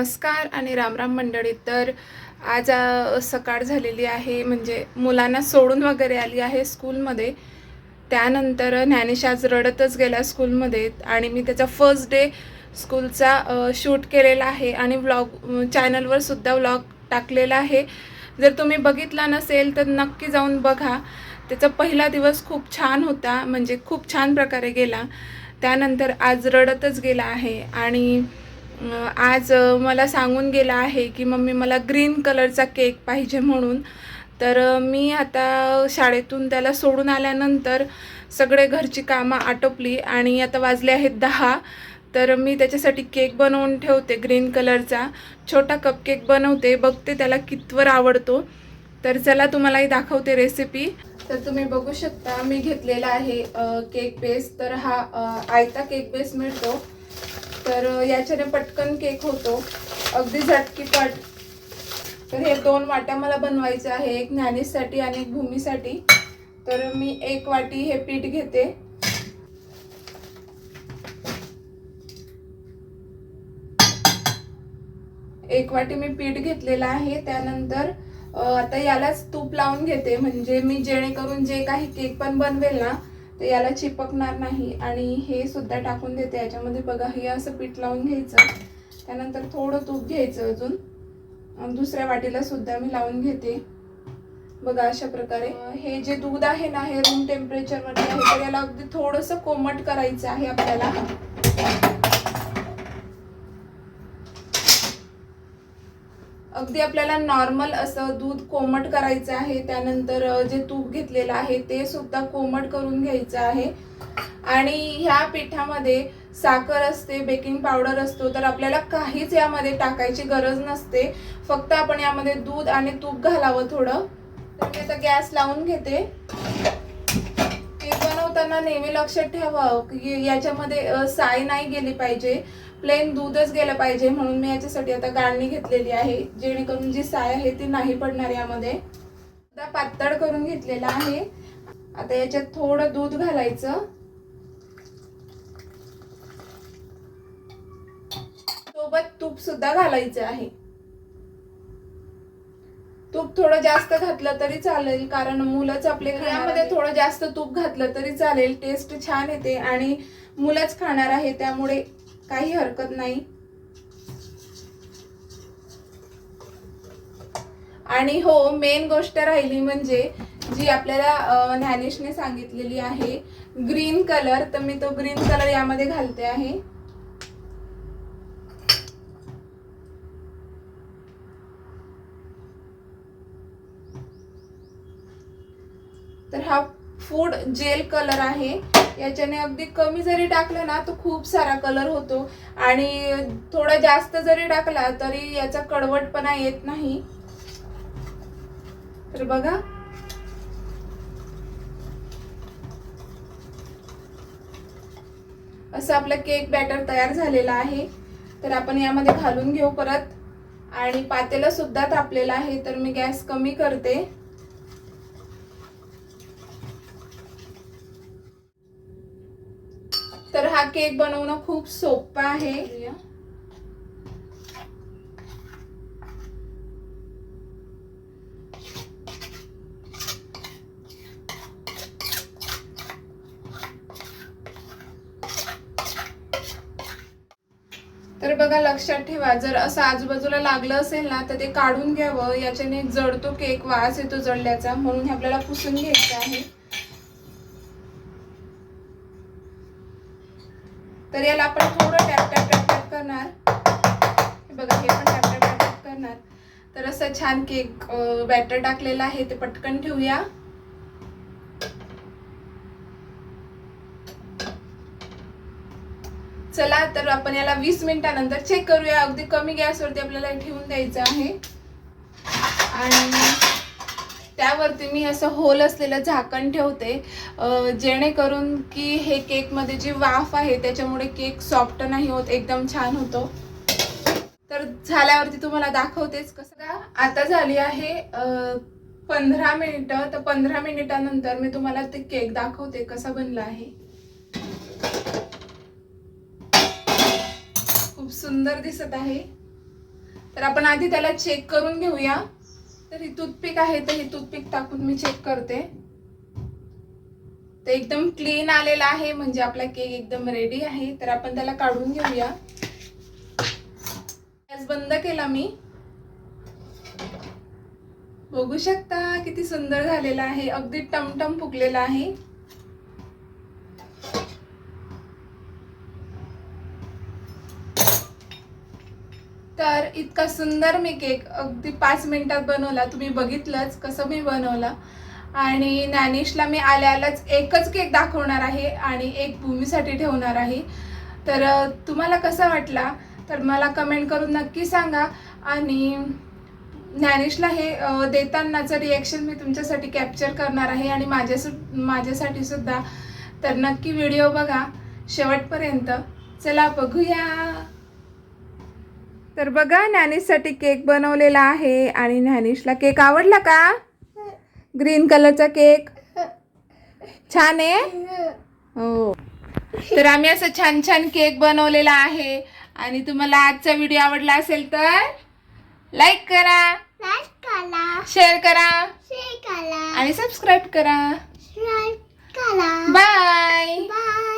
नमस्कार आणि रामराम मंडळी. तर आज सकाळ झालेली आहे म्हणजे मुलांना सोडून वगैरे आली आहे स्कूलमध्ये. त्यानंतर ज्ञानेश आज रडतच गेला स्कूलमध्ये आणि मी त्याचा फर्स्ट डे स्कूलचा शूट केलेला आहे आणि व्लॉग चॅनलवर सुद्धा व्लॉग टाकलेला आहे. जर तुम्ही बघितला नसेल तर नक्की जाऊन बघा. त्याचा पहिला दिवस खूप छान होता म्हणजे खूप छान प्रकारे गेला. त्यानंतर आज रडतच गेला आहे आणि आज मला सांगून गेला आहे की मम्मी मला ग्रीन कलरचा केक पाहिजे म्हणून. तर मी आता शाळेतून त्याला सोडून आल्यानंतर सगळे घरची कामं आटोपली आणि आता वाजले आहेत दहा. तर मी त्याच्यासाठी केक बनवून ठेवते ग्रीन कलरचा. छोटा कपकेक बनवते बघते त्याला कितवर आवडतो. तर चला तुम्हालाही दाखवते रेसिपी तर तुम्ही बघू शकता मी घेतलेला आहे केक बेस तर हा आयता केक बेस मिळतो. तर याच्याने पटकन केक होतो. अगदी झटकीपट. तर हे दोन वाट्या मला बनवायचं आहे. एक ज्ञानेशसाठी आणि एक भूमीसाठी. तर मी एक वाटी हे पीठ घेते. एक वाटी मी पीठ घेतलेलं आहे. त्यानंतर आता यालाच तूप लावून घेते. म्हणजे मी जेणेकरून जे काही केक पण बनवेल ना ते याला चिपकणार नाही आणि हे सुद्धा टाकून देते. याच्यामध्ये बघा हे असं पीठ लावून घ्यायचं. त्यानंतर थोडं तूप घ्यायचं अजून. दुसऱ्या वाटीला सुद्धा मी लावून घेते. बघा अशा प्रकारे. हे जे दूध आहे ना हे रूम टेम्परेचरवरती आहे तर याला अगदी थोडंसं कोमट करायचं आहे आपल्याला. अगदी आपल्याला नॉर्मल असं दूध कोमट करायचं आहे त्यानंतर जे तूप घेतलेलं आहे ते सुद्धा कोमट करून घ्यायचं आहे. आणि ह्या पिठामध्ये साखर असते बेकिंग पावडर असतो तर आपल्याला काहीच यामध्ये टाकायची गरज नसते. फक्त आपण यामध्ये दूध आणि तूप घालावं थोडं. तर मी आता गॅस लावून घेते. बनवताना नेहमी लक्षात ठेवावं की याच्यामध्ये साय नाही गेली पाहिजे. प्लेन दूधच गेलं पाहिजे म्हणून मी याच्यासाठी आता गाळणी घेतलेली आहे. जेणेकरून जी साय आहे ती नाही पडणार यामध्ये. आता पातळ करून घेतलेला आहे. आता याच्यात थोडं दूध घालायचं. सोबत तूप सुद्धा घालायचं आहे. तूप थोडं जास्त घातलं तरी चालेल कारण मुलंच आपले यामध्ये थोडं जास्त तूप घातलं तरी चालेल टेस्ट छान येते आणि मुलंच खाणार आहे त्यामुळे काही हरकत नाही. आणि हो मेन गोष्ट राहिली म्हणजे जी आपल्याला ज्ञानेशने सांगितलेली आहे ग्रीन कलर तर मी तो ग्रीन कलर यामध्ये घालते आहे. तर हा फूड जेल कलर आहे. याच्याने अगदी कमी जरी टाकलं ना तर खूप सारा कलर होतो. आणि थोडा जास्त जरी टाकला तरी याचा कडवटपणा येत नाही. तर बघा. असं आपलं केक बॅटर तयार झालेला आहे. तर आपण यामध्ये घालून घेऊ परत. आणि पातेलं सुद्धा तापलेलं आहे तर मी गॅस कमी करते. तर हा केक बनवणं खूप सोपं आहे. तर बघा लक्षात ठेवा जर असं आजूबाजूला लागलं असेल ना तर ते काढून घ्यावं. याच्याने जळतो केक वास येतो जळल्याचा म्हणून हे आपल्याला पुसून घ्यायचं आहे. तर याला आपण थोडं टॅप टॅप टॅप टॅप करणार. हे बघा हे पण टॅप टॅप टॅप टॅप करणार. तर असं छान केक बॅटर टाकलेलं आहे ते पटकन ठेवूया. चला तर आपण याला वीस मिनिटानंतर चेक करूया. अगदी कमी गॅसवरती आपल्याला ठेवून द्यायचं आहे. आणि त्यावरती मी असं होल असलेलं झाकण ठेवते जेणेकरून की हे केकमध्ये जी वाफ आहे त्याच्यामुळे केक सॉफ्ट नाही होत एकदम छान होतो. तर झाल्यावरती तुम्हाला दाखवतेच कसं का? आता झाली आहे पंधरा मिनिटं. तर पंधरा मिनिटानंतर मी तुम्हाला ते केक दाखवते कसा बनला आहे. खूप सुंदर दिसत आहे. तर आपण आधी त्याला चेक करून घेऊया. तर ही टूथपिक आहे तर ही टूथपिक टाकून मी चेक करते. ते एकदम क्लीन आलेला आहे म्हणजे आपला केक एकदम रेडी आहे. तर आपण त्याला काढून घेऊया. गॅस बंद केला मी. बघू शकता किती सुंदर झालेला आहे. अगदी टमटम फुगलेला आहे. तर इतका सुंदर मी केक अगदी पाच मिनटात बनवला. तुम्ही बघितलंच कसं मी बनवला. आणि ज्ञानेशला मी आल्यालाच एकच केक दाखवणार आहे आणि एक भूमीसाठी ठेवणार आहे. तर तुम्हाला कसा वाटला? तर मला कमेंट करून नक्की सांगा. आणि ज्ञानेशला हे देतानाचं रिॲक्शन मी तुमच्यासाठी कॅप्चर करणार आहे आणि माझ्या माझ्यासाठी सुद्धा. तर नक्की व्हिडिओ बघा शेवटपर्यंत. चला बघूया. तर बघा ज्ञानेशसाठी केक बनवलेला आहे आणि ज्ञानेशला केक आवडला का? ग्रीन कलरचा केक. छान आहे? हो. तर आम्ही असं छान छान केक बनवलेला आहे. आणि तुम्हाला आजचा व्हिडिओ आवडला असेल तर लाईक करा. शेअर करा. आणि सबस्क्राईब करा. सबस्क्राईब करा. Bye bye